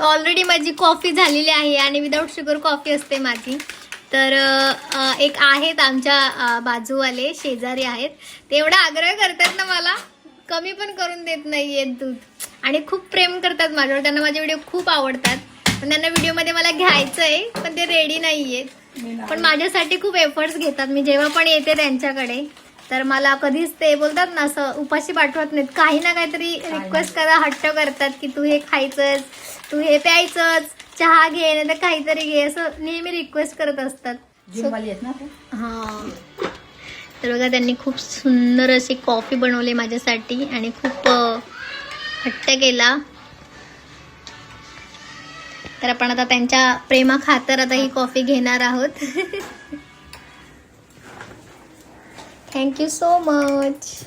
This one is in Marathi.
ऑलरेडी माझी कॉफी झालेली आहे आणि विदाऊट शुगर कॉफी असते माझी. तर एक आहेत आमच्या बाजूवाले शेजारी आहेत. ते एवढा आग्रह करतात ना मला कमी पण करून देत नाही आहेत दूध. आणि खूप प्रेम करतात माझ्यावर. त्यांना माझे व्हिडिओ खूप आवडतात. पण त्यांना व्हिडिओमध्ये मला घ्यायचं आहे पण ते रेडी नाही. आहेत पण माझ्यासाठी खूप एफर्ट्स घेतात. मी जेव्हा पण येते त्यांच्याकडे तर मला कधीच ते बोलतात ना असं उपाशी पाठवत नाहीत. काही ना काहीतरी रिक्वेस्ट करा हट्ट करतात की तू हे खायचंच तू हे प्यायचंच चहा घे नाही तर काहीतरी घे असं नेहमी रिक्वेस्ट करत असतात. हा. तर बघा त्यांनी खूप सुंदर अशी कॉफी बनवली माझ्यासाठी आणि खूप हट्ट केला. तर आपण आता त्यांच्या प्रेमा खातर आता ही कॉफी घेणार आहोत. Thank you so much.